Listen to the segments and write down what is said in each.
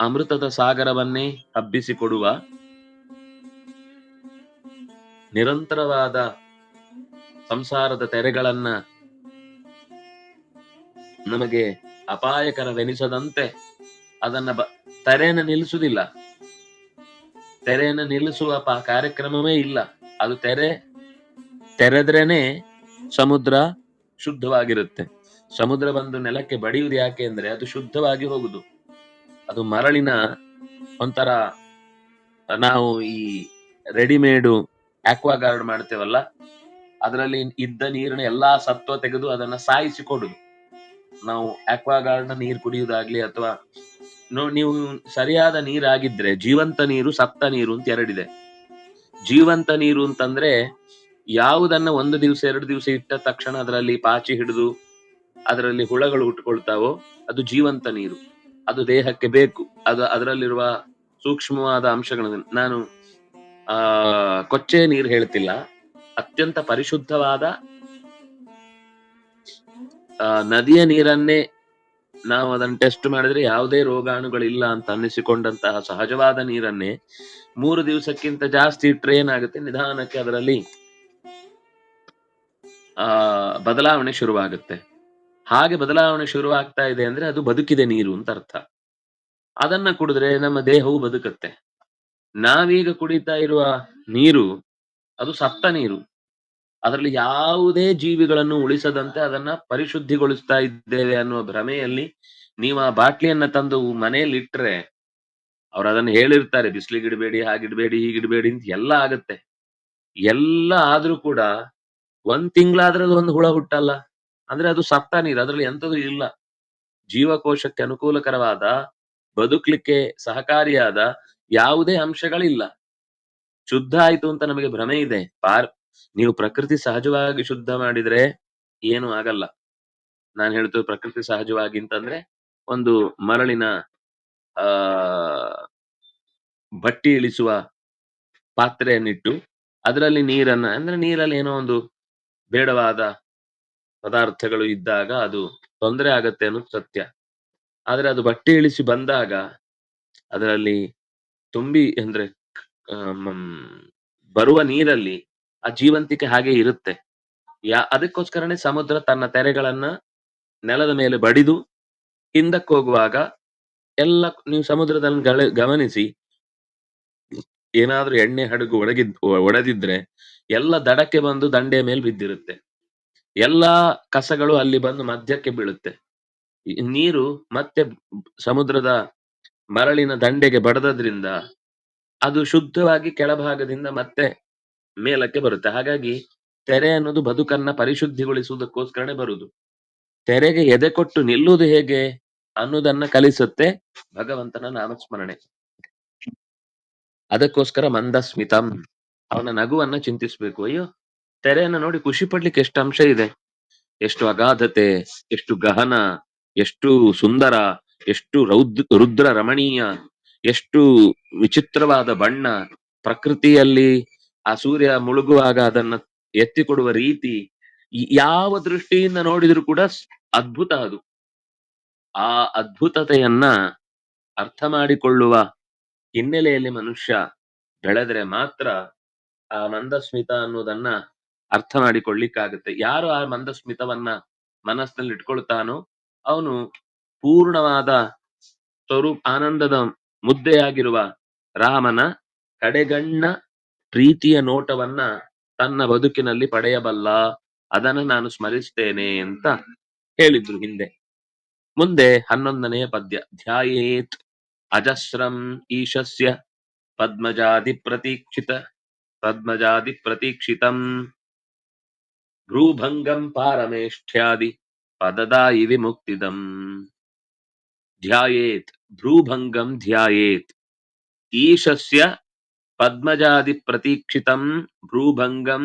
ಅಮೃತದ ಸಾಗರವನ್ನೇ ಹಬ್ಬಿಸಿಕೊಡುವ ನಿರಂತರವಾದ ಸಂಸಾರದ ತೆರೆಗಳನ್ನ ನಮಗೆ ಅಪಾಯಕರವೆನಿಸದಂತೆ ಅದನ್ನ ತೆರೆಯನ್ನು ನಿಲ್ಲಿಸುವುದಿಲ್ಲ. ತೆರೆಯನ್ನು ನಿಲ್ಲಿಸುವ ಕಾರ್ಯಕ್ರಮವೇ ಇಲ್ಲ. ಅದು ತೆರೆ, ತೆರೆದ್ರೇನೆ ಸಮುದ್ರ ಶುದ್ಧವಾಗಿರುತ್ತೆ. ಸಮುದ್ರ ಬಂದು ನೆಲಕ್ಕೆ ಬಡಿಯುವುದು ಯಾಕೆ ಅಂದ್ರೆ ಅದು ಶುದ್ಧವಾಗಿ ಹೋಗುದು ಅದು ಮರಳಿನ ಒಂಥರ, ನಾವು ಈ ರೆಡಿಮೇಡು ಆಕ್ವಾಗಾರ್ಡ್ ಮಾಡ್ತೇವಲ್ಲ, ಅದರಲ್ಲಿ ಇದ್ದ ನೀರಿನ ಎಲ್ಲಾ ಸತ್ವ ತೆಗೆದು ಅದನ್ನ ಸಾಯಿಸಿ ಕೊಡುದು. ನಾವು ಆಕ್ವಾಗಾರ್ಡ್ನ ನೀರು ಕುಡಿಯುವುದಾಗ್ಲಿ ಅಥವಾ ನೀವು ಸರಿಯಾದ ನೀರಾಗಿದ್ರೆ, ಜೀವಂತ ನೀರು ಸತ್ತ ನೀರು ಅಂತ ಎರಡಿದೆ. ಜೀವಂತ ನೀರು ಅಂತಂದ್ರೆ ಯಾವುದನ್ನ ಒಂದು ದಿವಸ, ಎರಡು ದಿವಸ ಇಟ್ಟ ತಕ್ಷಣ ಅದರಲ್ಲಿ ಪಾಚಿ ಹಿಡಿದು, ಅದರಲ್ಲಿ ಹುಳಗಳು ಹುಟ್ಟುಕೊಳ್ತಾವೋ ಅದು ಜೀವಂತ ನೀರು. ಅದು ದೇಹಕ್ಕೆ ಬೇಕು. ಅದು ಅದರಲ್ಲಿರುವ ಸೂಕ್ಷ್ಮವಾದ ಅಂಶಗಳನ್ನು ನಾನು, ಆ, ಕೊಚ್ಚೆ ನೀರು ಹೇಳ್ತಿಲ್ಲ. ಅತ್ಯಂತ ಪರಿಶುದ್ಧವಾದ ನದಿಯ ನೀರನ್ನೇ ನಾವು ಅದನ್ನ ಟೆಸ್ಟ್ ಮಾಡಿದ್ರೆ ಯಾವುದೇ ರೋಗಾಣುಗಳಿಲ್ಲ ಅಂತ ಅನ್ನಿಸಿಕೊಂಡಂತಹ ಸಹಜವಾದ ನೀರನ್ನೇ ಮೂರು ದಿವಸಕ್ಕಿಂತ ಜಾಸ್ತಿ ಇಟ್ರೆ ಏನಾಗುತ್ತೆ ನಿಧಾನಕ್ಕೆ ಅದರಲ್ಲಿ, ಆ, ಬದಲಾವಣೆ ಶುರುವಾಗುತ್ತೆ. ಹಾಗೆ ಬದಲಾವಣೆ ಶುರುವಾಗ್ತಾ ಇದೆ ಅಂದ್ರೆ ಅದು ಬದುಕಿದೆ ನೀರು ಅಂತ ಅರ್ಥ. ಅದನ್ನ ಕುಡಿದ್ರೆ ನಮ್ಮ ದೇಹವು ಬದುಕುತ್ತೆ. ನಾವೀಗ ಕುಡಿತಾ ಇರುವ ನೀರು, ಅದು ಸತ್ತ ನೀರು. ಅದರಲ್ಲಿ ಯಾವುದೇ ಜೀವಿಗಳನ್ನು ಉಳಿಸದಂತೆ ಅದನ್ನ ಪರಿಶುದ್ಧಿಗೊಳಿಸ್ತಾ ಇದ್ದೇವೆ ಅನ್ನುವ ಭ್ರಮೆಯಲ್ಲಿ ನೀವು ಆ ಬಾಟ್ಲಿಯನ್ನ ತಂದು ಮನೆಯಲ್ಲಿ ಇಟ್ರೆ ಅವ್ರು ಅದನ್ನ ಹೇಳಿರ್ತಾರೆ ಬಿಸಿಲಿಗಿಡಬೇಡಿ ಹಾಗಿಡ್ಬೇಡಿ ಹೀಗಿಡ್ಬೇಡಿ ಅಂತ ಎಲ್ಲ ಆಗತ್ತೆ. ಎಲ್ಲ ಆದ್ರೂ ಕೂಡ ಒಂದ್ ತಿಂಗಳಾದ್ರೆ ಅದು ಒಂದು ಹುಳ ಹುಟ್ಟಲ್ಲ. ಅಂದ್ರೆ ಅದು ಸತ್ತ ನೀರು, ಅದ್ರಲ್ಲಿ ಎಂಥದ್ದು ಇಲ್ಲ. ಜೀವಕೋಶಕ್ಕೆ ಅನುಕೂಲಕರವಾದ, ಬದುಕ್ಲಿಕ್ಕೆ ಸಹಕಾರಿಯಾದ ಯಾವುದೇ ಅಂಶಗಳಿಲ್ಲ. ಶುದ್ಧ ಆಯ್ತು ಅಂತ ನಮಗೆ ಭ್ರಮೆ ಇದೆ. ಪಾರ್, ನೀವು ಪ್ರಕೃತಿ ಸಹಜವಾಗಿ ಶುದ್ಧ ಮಾಡಿದ್ರೆ ಏನು ಆಗಲ್ಲ. ನಾನು ಹೇಳ್ತೇವೆ ಪ್ರಕೃತಿ ಸಹಜವಾಗಿ ಅಂತಂದ್ರೆ ಒಂದು ಮರಳಿನ, ಆ, ಬಟ್ಟಿ ಇಳಿಸುವ ಪಾತ್ರೆಯನ್ನಿಟ್ಟು, ಅದರಲ್ಲಿ ನೀರನ್ನ, ಅಂದ್ರೆ ನೀರಲ್ಲಿ ಏನೋ ಒಂದು ಬೇಡವಾದ ಪದಾರ್ಥಗಳು ಇದ್ದಾಗ ಅದು ತೊಂದರೆ ಆಗತ್ತೆ ಅನ್ನೋದು ಸತ್ಯ. ಆದ್ರೆ ಅದು ಬಟ್ಟೆ ಇಳಿಸಿ ಬಂದಾಗ ಅದರಲ್ಲಿ ತುಂಬಿ ಅಂದ್ರೆ ಬರುವ ನೀರಲ್ಲಿ ಆ ಜೀವಂತಿಕೆ ಹಾಗೆ ಇರುತ್ತೆ. ಯಾ, ಅದಕ್ಕೋಸ್ಕರನೇ ಸಮುದ್ರ ತನ್ನ ತೆರೆಗಳನ್ನ ನೆಲದ ಮೇಲೆ ಬಡಿದು ಹಿಂದಕ್ಕೆ ಹೋಗುವಾಗ ಎಲ್ಲ ನೀವು ಸಮುದ್ರದಲ್ಲಿ ಗಮನಿಸಿ ಏನಾದ್ರೂ ಎಣ್ಣೆ ಹಡಗು ಒಡಗಿದ್ ಒಡೆದಿದ್ರೆ ಎಲ್ಲ ದಡಕ್ಕೆ ಬಂದು ದಂಡೆಯ ಮೇಲೆ ಬಿದ್ದಿರುತ್ತೆ. ಎಲ್ಲಾ ಕಸಗಳು ಅಲ್ಲಿ ಬಂದು ಮಧ್ಯಕ್ಕೆ ಬೀಳುತ್ತೆ. ನೀರು ಮತ್ತೆ ಸಮುದ್ರದ ಮರಳಿನ ದಂಡೆಗೆ ಬಡದ್ರಿಂದ ಅದು ಶುದ್ಧವಾಗಿ ಕೆಳಭಾಗದಿಂದ ಮತ್ತೆ ಮೇಲಕ್ಕೆ ಬರುತ್ತೆ. ಹಾಗಾಗಿ ತೆರೆ ಅನ್ನೋದು ಬದುಕನ್ನ ಪರಿಶುದ್ಧಿಗೊಳಿಸುವುದಕ್ಕೋಸ್ಕರನೇ ಬರುದು ತೆರೆಗೆ ಎದೆ ಕೊಟ್ಟು ನಿಲ್ಲುವುದು ಹೇಗೆ ಅನ್ನೋದನ್ನ ಕಲಿಸುತ್ತೆ ಭಗವಂತನ ನಾಮಸ್ಮರಣೆ. ಅದಕ್ಕೋಸ್ಕರ ಮಂದಸ್ಮಿತಂ. ಅವನ ನಗುವನ್ನ ಚಿಂತಿಸ್ಬೇಕು. ಅಯ್ಯೋ ತೆರೆಯನ್ನ ನೋಡಿ ಖುಷಿ ಪಡ್ಲಿಕ್ಕೆ ಎಷ್ಟು ಅಂಶ ಇದೆ. ಎಷ್ಟು ಅಗಾಧತೆ, ಎಷ್ಟು ಗಹನ, ಎಷ್ಟು ಸುಂದರ, ಎಷ್ಟು ರೌದ್, ರುದ್ರ ರಮಣೀಯ, ಎಷ್ಟು ವಿಚಿತ್ರವಾದ ಬಣ್ಣ. ಪ್ರಕೃತಿಯಲ್ಲಿ ಆ ಸೂರ್ಯ ಮುಳುಗುವಾಗ ಅದನ್ನ ಎತ್ತಿಕೊಡುವ ರೀತಿ ಯಾವ ದೃಷ್ಟಿಯಿಂದ ನೋಡಿದ್ರು ಕೂಡ ಅದ್ಭುತ ಅದು. ಆ ಅದ್ಭುತತೆಯನ್ನ ಅರ್ಥ ಮಾಡಿಕೊಳ್ಳುವ ಹಿನ್ನೆಲೆಯಲ್ಲಿ ಮನುಷ್ಯ ಬೆಳೆದ್ರೆ ಮಾತ್ರ ಆ ಮಂದಸ್ಮಿತ ಅನ್ನೋದನ್ನ ಅರ್ಥ ಮಾಡಿಕೊಳ್ಳಿಕ್ಕಾಗುತ್ತೆ. ಯಾರು ಆ ಮಂದಸ್ಮಿತವನ್ನ ಮನಸ್ಸಿನಲ್ಲಿ ಇಟ್ಕೊಳ್ತಾನೋ ಅವನು ಪೂರ್ಣವಾದ ಸ್ವರೂಪ, ಆನಂದದ ಮುದ್ದೆಯಾಗಿರುವ ರಾಮನ ಕಡೆಗಣ್ಣ ಪ್ರೀತಿಯ ನೋಟವನ್ನ ತನ್ನ ಬದುಕಿನಲ್ಲಿ ಪಡೆಯಬಲ್ಲ, ಅದನ್ನ ನಾನು ಸ್ಮರಿಸ್ತೇನೆ ಅಂತ ಹೇಳಿದ್ರು ಹಿಂದೆ. ಮುಂದೆ ಹನ್ನೊಂದನೆಯ ಪದ್ಯ, ಧ್ಯಾಯೇತ್ ಅಜಸ್ರಂ ಈಶಸ್ಯ ಪದ್ಮಜಾದಿ ಪ್ರತೀಕ್ಷಿತ ಪದ್ಮಜಾದಿ ಪ್ರತೀಕ್ಷಿತಂ ಭ್ರೂಭಂಗಂ ಪಾರಮೇಷ್ಠ್ಯಾದಿ ಪದದಾಯಿ ವಿಮುಕ್ತಿದಂ ಧ್ಯಾಯೇತ್ ಭ್ರೂಭಂಗಂ ಧ್ಯಾಯೇತ್ ಈಶಸ್ಯ ಪದ್ಮಜಾದಿ ಪ್ರತೀಕ್ಷಿತಂ ಭ್ರೂಭಂಗಂ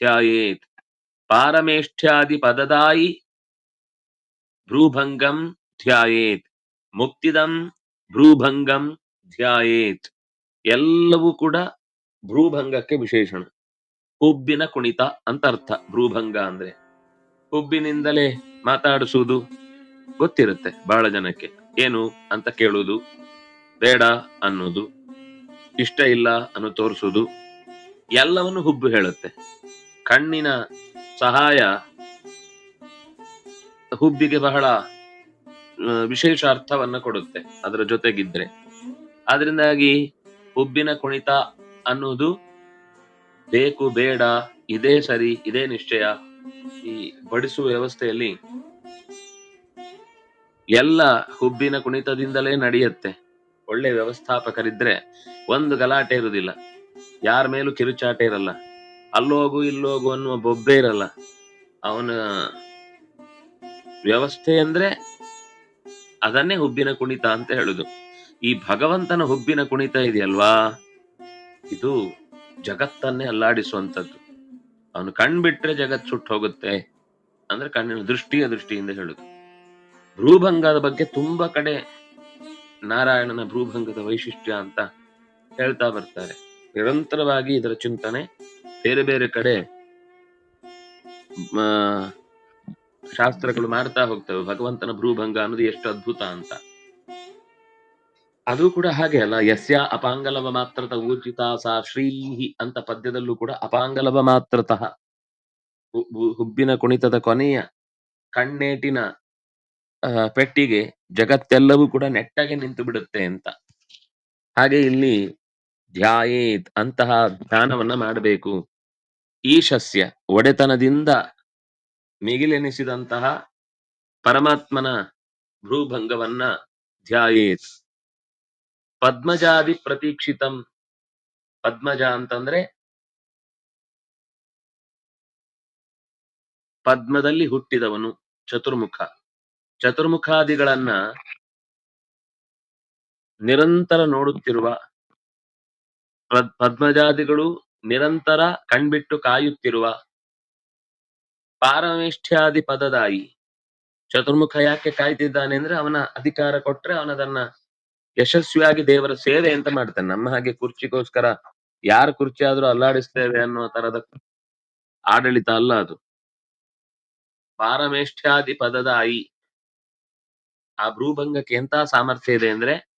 ಧ್ಯಾಯೇತ್ ಪಾರಮೇಷ್ಠ್ಯಾದಿ ಪದದಾಯಿ ಭ್ರೂಭಂಗಂ ಧ್ಯಾಯೇತ್ ಮುಕ್ತಿದಂ ಭ್ರೂಭಂಗಂ ಧ್ಯಾಯೇತ್ ಎಲ್ಲವೂ ಕೂಡ ಭ್ರೂಭಂಗಕ್ಕೆ ವಿಶೇಷಣ ಹುಬ್ಬಿನ ಕುಣಿತ ಅಂತ ಅರ್ಥ. ಭ್ರೂಭಂಗ ಅಂದ್ರೆ ಹುಬ್ಬಿನಿಂದಲೇ ಮಾತಾಡಿಸುವುದು ಗೊತ್ತಿರುತ್ತೆ ಬಹಳ ಜನಕ್ಕೆ. ಏನು ಅಂತ ಕೇಳುವುದು ಬೇಡ ಅನ್ನೋದು, ಇಷ್ಟ ಇಲ್ಲ ಅನ್ನು ತೋರಿಸುವುದು ಎಲ್ಲವನ್ನು ಹುಬ್ಬು ಹೇಳುತ್ತೆ. ಕಣ್ಣಿನ ಸಹಾಯ ಹುಬ್ಬಿಗೆ ಬಹಳ ವಿಶೇಷ ಅರ್ಥವನ್ನ ಕೊಡುತ್ತೆ ಅದರ ಜೊತೆಗಿದ್ರೆ. ಅದರಿಂದಾಗಿ ಹುಬ್ಬಿನ ಕುಣಿತ ಅನ್ನುವುದು ಬೇಕು, ಬೇಡ, ಇದೇ ಸರಿ, ಇದೇ ನಿಶ್ಚಯ ಈ ಬಡಿಸುವ ವ್ಯವಸ್ಥೆಯಲ್ಲಿ ಎಲ್ಲ ಹುಬ್ಬಿನ ಕುಣಿತದಿಂದಲೇ ನಡೆಯುತ್ತೆ. ಒಳ್ಳೆ ವ್ಯವಸ್ಥಾಪಕರಿದ್ರೆ ಒಂದು ಗಲಾಟೆ ಇರುವುದಿಲ್ಲ. ಯಾರ ಮೇಲೂ ಕಿರುಚಾಟ ಇರಲ್ಲ. ಅಲ್ಲೋಗು, ಇಲ್ಲೋಗು ಅನ್ನುವ ಬೊಬ್ಬೆ ಇರಲ್ಲ. ಅವನ ವ್ಯವಸ್ಥೆ ಅಂದ್ರೆ ಅದನ್ನೇ ಹುಬ್ಬಿನ ಕುಣಿತ ಅಂತ ಹೇಳುದು. ಈ ಭಗವಂತನ ಹುಬ್ಬಿನ ಕುಣಿತ ಇದೆಯಲ್ವಾ? ಇದು ಜಗತ್ತನ್ನೇ ಅಲ್ಲಾಡಿಸುವಂತದ್ದು ಅವನು ಕಣ್ಬಿಟ್ರೆ ಜಗತ್ ಸುಟ್ಟು ಹೋಗುತ್ತೆ ಅಂದ್ರೆ ಕಣ್ಣಿನ ದೃಷ್ಟಿಯ ದೃಷ್ಟಿಯಿಂದ ಹೇಳುದು. ಭ್ರೂಭಂಗದ ಬಗ್ಗೆ ತುಂಬಾ ಕಡೆ ನಾರಾಯಣನ ಭ್ರೂಭಂಗದ ವೈಶಿಷ್ಟ್ಯ ಅಂತ ಹೇಳ್ತಾ ಬರ್ತಾರೆ. ನಿರಂತರವಾಗಿ ಇದರ ಚಿಂತನೆ, ಬೇರೆ ಬೇರೆ ಕಡೆ ಶಾಸ್ತ್ರಗಳು ಮಾಡ್ತಾ ಹೋಗ್ತವೆ. ಭಗವಂತನ ಭ್ರೂಭಂಗ ಅನ್ನೋದು ಎಷ್ಟು ಅದ್ಭುತ ಅಂತ. ಅದು ಕೂಡ ಹಾಗೆ ಅಲ್ಲ. ಯಸ್ಯ ಅಪಾಂಗಲವ ಮಾತ್ರತ ಊರ್ಜಿತ ಸಾ ಶ್ರೀಹಿ ಅಂತ ಪದ್ಯದಲ್ಲೂ ಕೂಡ ಅಪಾಂಗಲವ ಮಾತ್ರತಃ. ಹುಬ್ಬಿನ ಕುಣಿತದ ಕೊನೆಯ ಕಣ್ಣೇಟಿನ ಪೆಟ್ಟಿಗೆ ಜಗತ್ತೆಲ್ಲವೂ ಕೂಡ ನೆಟ್ಟಗೆ ನಿಂತು ಬಿಡುತ್ತೆ ಅಂತ. ಹಾಗೆ ಇಲ್ಲಿ ಧ್ಯಾಯೇತ್ ಅಂತಹ ಧ್ಯಾನವನ್ನ ಮಾಡಬೇಕು. ಈಶಸ್ಯ ಒಡೆತನದಿಂದ ಮಿಗಿಲೆನಿಸಿದಂತಹ ಪರಮಾತ್ಮನ ಭ್ರೂಭಂಗವನ್ನ ಧ್ಯಾಯೇತ್. ಪದ್ಮಜಾದಿ ಪ್ರತೀಕ್ಷಿತಂ ಪದ್ಮಜ ಅಂತಂದ್ರೆ ಪದ್ಮದಲ್ಲಿ ಹುಟ್ಟಿದವನು, ಚತುರ್ಮುಖ. ಚತುರ್ಮುಖಾದಿಗಳನ್ನ ನಿರಂತರ ನೋಡುತ್ತಿರುವ ಪದ್- ಪದ್ಮಜಾದಿಗಳು ನಿರಂತರ ಕಣ್ಬಿಟ್ಟು ಕಾಯುತ್ತಿರುವ ಪಾರಮೇಷ್ಠ್ಯಾದಿ ಪದದಾಯಿ ಚತುರ್ಮುಖ ಯಾಕೆ ಕಾಯ್ತಿದ್ದಾನೆ ಅಂದ್ರೆ ಅವನ ಅಧಿಕಾರ ಕೊಟ್ರೆ ಅವನದನ್ನ ಯಶಸ್ವಿಯಾಗಿ ದೇವರ ಸೇವೆ ಅಂತ ಮಾಡ್ತಾನೆ. ನಮ್ಮ ಹಾಗೆ ಕುರ್ಚಿಗೋಸ್ಕರ ಯಾರ ಕುರ್ಚಿ ಆದ್ರೂ ಅಲ್ಲಾಡಿಸ್ತೇವೆ ಅನ್ನೋ ತರದ ಆಡಳಿತ ಅಲ್ಲ ಅದು. ಪಾರಮೇಷ್ಠ್ಯಾದಿ ಐ. ಆ ಭ್ರೂಭಂಗಕ್ಕೆ ಎಂತ ಸಾಮರ್ಥ್ಯ ಇದೆ ಅಂದ್ರೆ,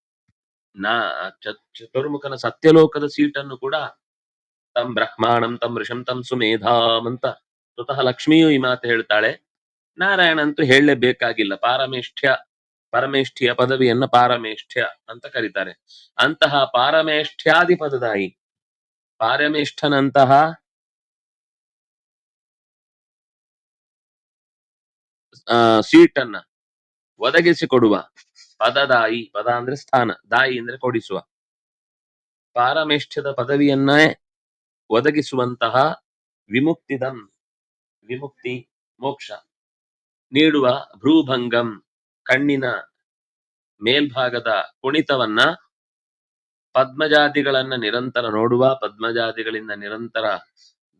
ನಾ ಚತುರ್ಮುಖನ ಸತ್ಯಲೋಕದ ಸೀಟನ್ನು ಕೂಡ ತಂ ಬ್ರಹ್ಮಾಣಂ ತಂ ಋಷಂ ತಂ ಸುಮೇಧಾಂ ಅಂತ ಸ್ವತಃ ಲಕ್ಷ್ಮಿಯು ಈ ಮಾತು ಹೇಳ್ತಾಳೆ. ನಾರಾಯಣ ಅಂತೂ ಹೇಳಲೇಬೇಕಾಗಿಲ್ಲ. ಪಾರಮೇಷ್ಠ್ಯ ಪರಮೇಷ್ಠಿಯ ಪದವಿಯನ್ನ ಪಾರಮೇಷ್ಠ್ಯ ಅಂತ ಕರೀತಾರೆ. ಅಂತಹ ಪಾರಮೇಷ್ಠ್ಯಾದಿ ಪದದಾಯಿ ಪಾರಮೇಷ್ಠನಂತಹ ಸೀಟನ್ನ ಒದಗಿಸಿಕೊಡುವ ಪದದಾಯಿ, ಪದ ಅಂದ್ರೆ ಸ್ಥಾನ, ದಾಯಿ ಅಂದ್ರೆ ಕೊಡಿಸುವ. ಪಾರಮೇಷ್ಠ್ಯದ ಪದವಿಯನ್ನೇ ಒದಗಿಸುವಂತಹ ವಿಮುಕ್ತಿದಂ ವಿಮುಕ್ತಿ ಮೋಕ್ಷ ನೀಡುವ ಭ್ರೂಭಂಗಂ. ಕಣ್ಣಿನ ಮೇಲ್ಭಾಗದ ಕುಣಿತವನ್ನ ಪದ್ಮಜಾತಿಗಳನ್ನ ನಿರಂತರ ನೋಡುವ, ಪದ್ಮಜಾತಿಗಳಿಂದ ನಿರಂತರ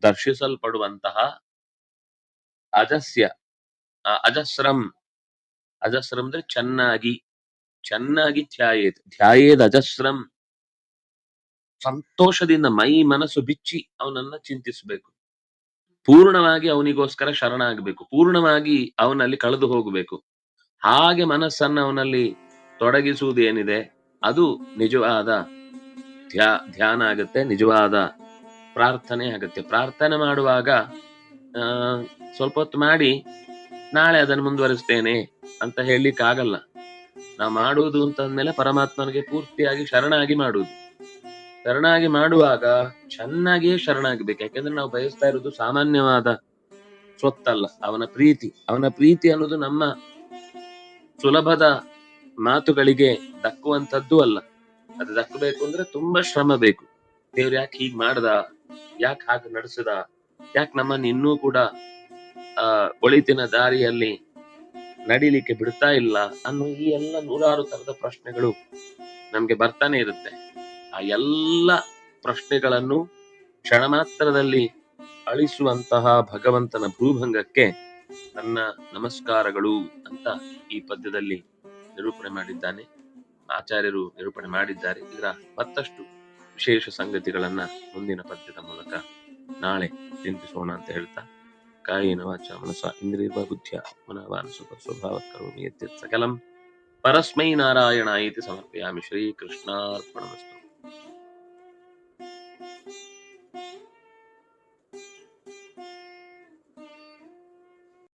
ದರ್ಶಿಸಲ್ಪಡುವಂತಹ ಅಜಸ್ಯ, ಆ ಅಜಸ್ರಂ ಅಜಸ್ರಂ ಅಂದ್ರೆ ಚೆನ್ನಾಗಿ ಚೆನ್ನಾಗಿ ಧ್ಯಾಯೇತ್, ಧ್ಯಾಯೇದ್ ಅಜಸ್ರಂ. ಸಂತೋಷದಿಂದ ಮೈ ಮನಸ್ಸು ಬಿಚ್ಚಿ ಅವನನ್ನ ಚಿಂತಿಸಬೇಕು. ಪೂರ್ಣವಾಗಿ ಅವನಿಗೋಸ್ಕರ ಶರಣಾಗಬೇಕು, ಪೂರ್ಣವಾಗಿ ಅವನಲ್ಲಿ ಕಳೆದು ಹೋಗಬೇಕು. ಹಾಗೆ ಮನಸ್ಸನ್ನ ಅವನಲ್ಲಿ ತೊಡಗಿಸುವುದು ಏನಿದೆ ಅದು ನಿಜವಾದ ಧ್ಯಾ, ಧ್ಯಾನ ಆಗುತ್ತೆ, ನಿಜವಾದ ಪ್ರಾರ್ಥನೆ ಆಗುತ್ತೆ. ಪ್ರಾರ್ಥನೆ ಮಾಡುವಾಗ ಸ್ವಲ್ಪ ಹೊತ್ತು ಮಾಡಿ, ನಾಳೆ ಅದನ್ನು ಮುಂದುವರಿಸ್ತೇನೆ ಅಂತ ಹೇಳಲಿಕ್ಕೆ ಆಗಲ್ಲ ನಾವು ಮಾಡುವುದು ಅಂತಂದ್ಮೇಲೆ ಪರಮಾತ್ಮನಿಗೆ ಪೂರ್ತಿಯಾಗಿ ಶರಣಾಗಿ ಮಾಡುವುದು. ಶರಣಾಗಿ ಮಾಡುವಾಗ ಚೆನ್ನಾಗಿಯೇ ಶರಣಾಗಬೇಕು. ಯಾಕೆಂದ್ರೆ ನಾವು ಬಯಸ್ತಾ ಇರೋದು ಸಾಮಾನ್ಯವಾದ ಸ್ವತ್ತಲ್ಲ, ಅವನ ಪ್ರೀತಿ. ಅವನ ಪ್ರೀತಿ ಅನ್ನೋದು ನಮ್ಮ ಸುಲಭದ ಮಾತುಗಳಿಗೆ ದಕ್ಕುವಂಥದ್ದು ಅಲ್ಲ. ಅದು ದಕ್ಕಬೇಕು ಅಂದ್ರೆ ತುಂಬಾ ಶ್ರಮ ಬೇಕು. ದೇವ್ರು ಯಾಕೆ ಹೀಗ್ ಮಾಡ್ದ? ಯಾಕೆ ಹಾಗೆ ನಡೆಸದ? ಯಾಕೆ ನಮ್ಮನ್ನ ಇನ್ನೂ ಕೂಡ, ಆ, ಒಳಿತಿನ ದಾರಿಯಲ್ಲಿ ನಡಿಲಿಕ್ಕೆ ಬಿಡ್ತಾ ಇಲ್ಲ ಅನ್ನೋ ಈ ಎಲ್ಲ ನೂರಾರು ತರದ ಪ್ರಶ್ನೆಗಳು ನಮ್ಗೆ ಬರ್ತಾನೆ ಇರುತ್ತೆ. ಆ ಎಲ್ಲ ಪ್ರಶ್ನೆಗಳನ್ನು ಕ್ಷಣ ಮಾತ್ರದಲ್ಲಿ ಅಳಿಸುವಂತಹ ಭಗವಂತನ ಭೂಭಂಗಕ್ಕೆ ನನ್ನ ನಮಸ್ಕಾರಗಳು ಅಂತ ಈ ಪದ್ಯದಲ್ಲಿ ನಿರೂಪಣೆ ಮಾಡಿದ್ದಾನೆ. ಆಚಾರ್ಯರು ನಿರೂಪಣೆ ಮಾಡಿದ್ದಾರೆ. ಇದರ ಮತ್ತಷ್ಟು ವಿಶೇಷ ಸಂಗತಿಗಳನ್ನ ಮುಂದಿನ ಪದ್ಯದ ಮೂಲಕ ನಾಳೆ ಚಿಂತಿಸೋಣ ಅಂತ ಹೇಳ್ತಾ, ಕಾಯಿನ ವಾಚ ಮನಸ ಇಂದ್ರಿಯ ಬುದ್ಧಿಯ ಮನವಾನಸುಖ ಸ್ವಭಾವ ಕರೋಮಿ ಯತ್ಯತ್ ಸಕಲಂ. ಪರಸ್ಮೈ ನಾರಾಯಣ ಇತಿ ಸಮರ್ಪಯಾಮಿ ಶ್ರೀಕೃಷ್ಣಾರ್ಪಣಮಸ್ತು.